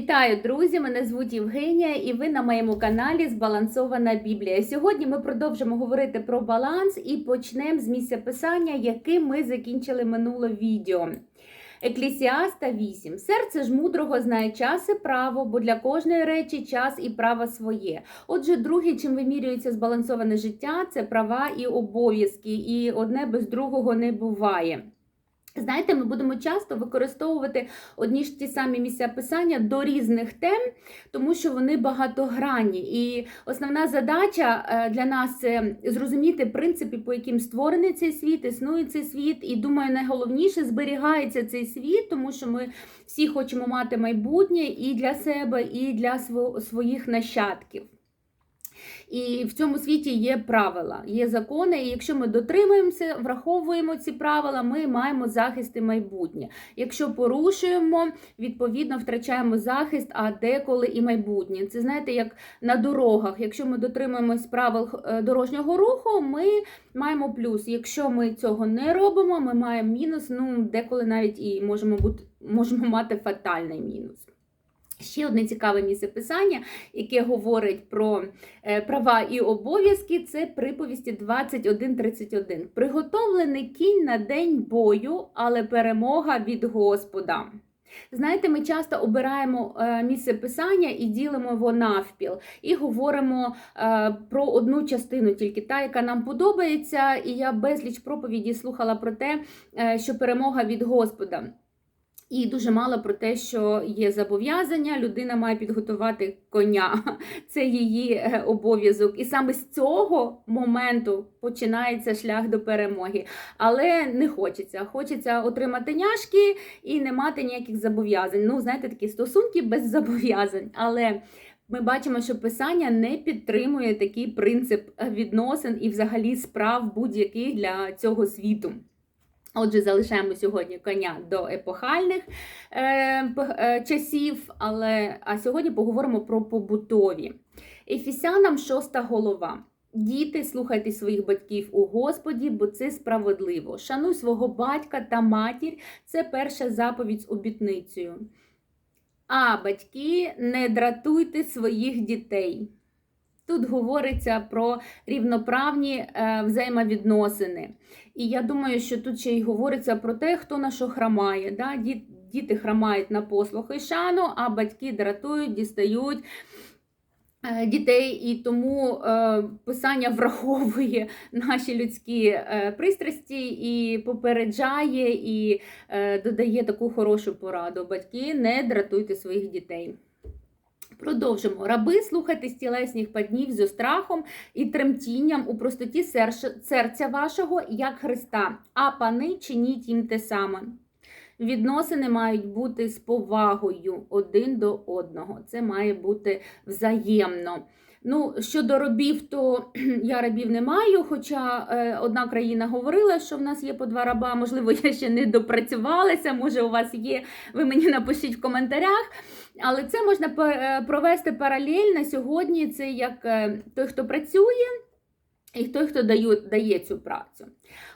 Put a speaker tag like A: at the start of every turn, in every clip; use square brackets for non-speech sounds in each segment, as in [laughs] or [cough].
A: Вітаю, друзі! Мене звуть Євгенія, і ви на моєму каналі Збалансована Біблія. Сьогодні ми продовжимо говорити про баланс і почнемо з місця писання, яким ми закінчили минуле відео. Еклісіаста 8. Серце ж мудрого знає час і право, бо для кожної речі час і право своє. Отже, друге, чим вимірюється збалансоване життя, це права і обов'язки, і одне без другого не буває. Знаєте, ми будемо часто використовувати одні ж ті самі місця писання до різних тем, тому що вони багатогранні. І основна задача е, для нас це зрозуміти принципи, по яким створений цей світ, існує цей світ. І думаю, найголовніше зберігається цей світ, тому що ми всі хочемо мати майбутнє і для себе, і для своїх нащадків. І в цьому світі є правила, є закони, і якщо ми дотримуємося, враховуємо ці правила, ми маємо захист і майбутнє. Якщо порушуємо, відповідно втрачаємо захист, а деколи і майбутнє. Це знаєте, як на дорогах. Якщо ми дотримуємось правил е, дорожнього руху, ми маємо плюс. Якщо ми цього не робимо, ми маємо мінус. Ну деколи навіть і можемо бути можемо мати фатальний мінус. Ще одне цікаве місце писання, яке говорить про е, права і обов'язки, це приповісті 21.31. Приготовлений кінь на день бою, але перемога від Господа. Знаєте, ми часто обираємо е, місце писання і ділимо його навпіл, і говоримо е, про одну частину, тільки та, яка нам подобається. І я безліч проповіді слухала про те, що перемога від Господа. І дуже мало про те, що є зобов'язання, людина має підготувати коня. [laughs] Це її е, обов'язок. І саме з цього моменту починається шлях до перемоги. Але не хочеться. Хочеться отримати няшки і не мати ніяких зобов'язань. Ну, знаєте, такі стосунки без [laughs] зобов'язань. Але ми бачимо, що писання не підтримує такий принцип відносин і взагалі справ будь-яких для цього світу. Отже, залишаємо сьогодні коня до епохальних е, е, часів, але а сьогодні поговоримо про побутові. Ефісянам шоста голова. Діти, слухайте своїх батьків у Господі, бо це справедливо. Шануй свого батька та матір це перша заповідь з обітницею. А батьки, не дратуйте своїх дітей. Тут говориться про рівноправні е, взаємовідносини. І я думаю, що тут ще й говориться про те, хто на що храмає. Да? Діти храмають на послух і шану, а батьки дратують, дістають е, дітей, і тому е, писання враховує наші людські пристрасті і попереджає, і додає таку хорошу пораду. Батьки, не дратуйте своїх дітей. Продовжимо. Раби, слухайтесь тілесних паднів зі страхом і тремтінням у простоті серця вашого, як Христа, а пани чиніть їм те саме. Відносини мають бути з повагою один до одного. Це має бути взаємно. Ну, щодо рабів, то [clears throat] я рабів не маю, хоча е, одна країна говорила, що в нас є по два раба. Можливо, [laughs] я ще не допрацювалася, може, у вас є, ви мені напишіть в коментарях. Але це можна е, провести паралельно сьогодні. Це як е, той, хто працює, і той, хто дає, дає цю працю.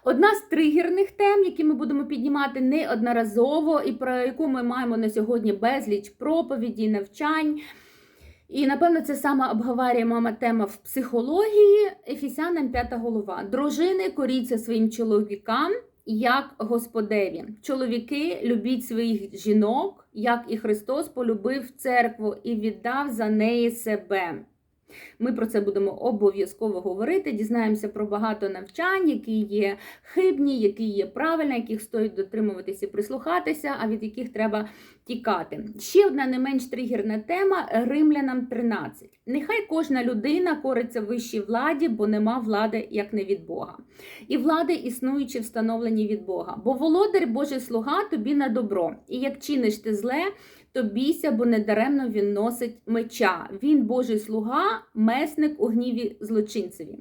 A: Одна з тригерних тем, які ми будемо піднімати неодноразово, і про яку ми маємо на сьогодні безліч проповіді, навчань. І, напевно, це саме обговорюємо тема в психології, Ефісянам п'ята голова. Дружини коріться своїм чоловікам, як Господеві. Чоловіки любіть своїх жінок, як і Христос полюбив церкву і віддав за неї себе. Ми про це будемо обов'язково говорити. Дізнаємося про багато навчань, які є хибні, які є правильні, яких стоїть дотримуватися і прислухатися, а від яких треба тікати. Ще одна не менш тригерна тема Римлянам 13. Нехай кожна людина кориться вищій владі, бо нема влади як не від Бога. І влади існуючі встановлені від Бога. Бо володар Божий слуга тобі на добро. І як чиниш ти зле, то бійся, бо недаремно він носить меча. Він Божий слуга, месник у гніві злочинцеві.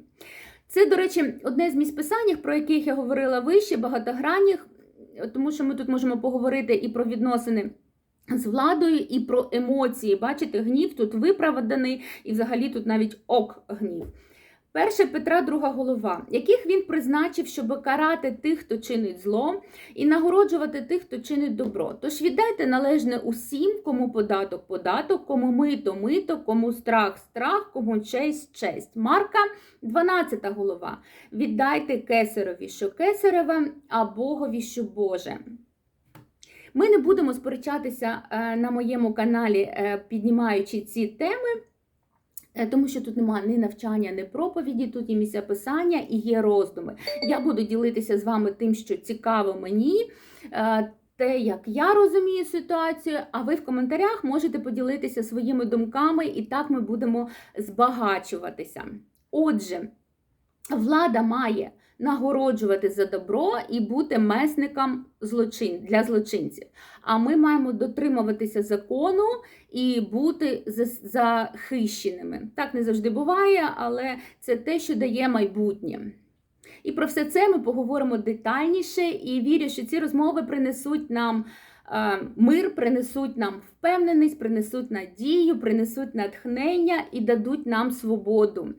A: Це, до речі, одне з місць писань, про яких я говорила вище, багатогранніх, тому що ми тут можемо поговорити і про відносини. З владою і про емоції. Бачите, гнів тут виправданий, і взагалі тут навіть ок гнів. Перше Петра, друга голова, яких він призначив, щоб карати тих, хто чинить зло, і нагороджувати тих, хто чинить добро. Тож віддайте належне усім, кому податок податок, кому мито мито, кому страх страх, кому честь честь. Марка, 12 голова. Віддайте кесарові, що кесареве, а Богові, що Боже. Ми не будемо сперечатися е, на моєму каналі, е, піднімаючи ці теми. Е, Тому що тут немає ні навчання, ні проповіді, тут є місця писання і є роздуми. Я буду ділитися з вами тим, що цікаво мені, е, те, як я розумію ситуацію, а ви в коментарях можете поділитися своїми думками, і так ми будемо збагачуватися. Отже, влада має нагороджувати за добро і бути месником злочин для злочинців. А ми маємо дотримуватися закону і бути захищеними. Так не завжди буває, але це те, що дає майбутнє. І про все це ми поговоримо детальніше і вірю, що ці розмови принесуть нам е, мир, принесуть нам впевненість, принесуть надію, принесуть натхнення і дадуть нам свободу.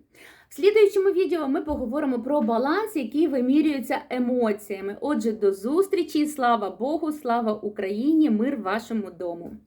A: В слідуючому відео ми поговоримо про баланс, який вимірюється емоціями. Отже, до зустрічі! Слава Богу, слава Україні! Мир вашому дому!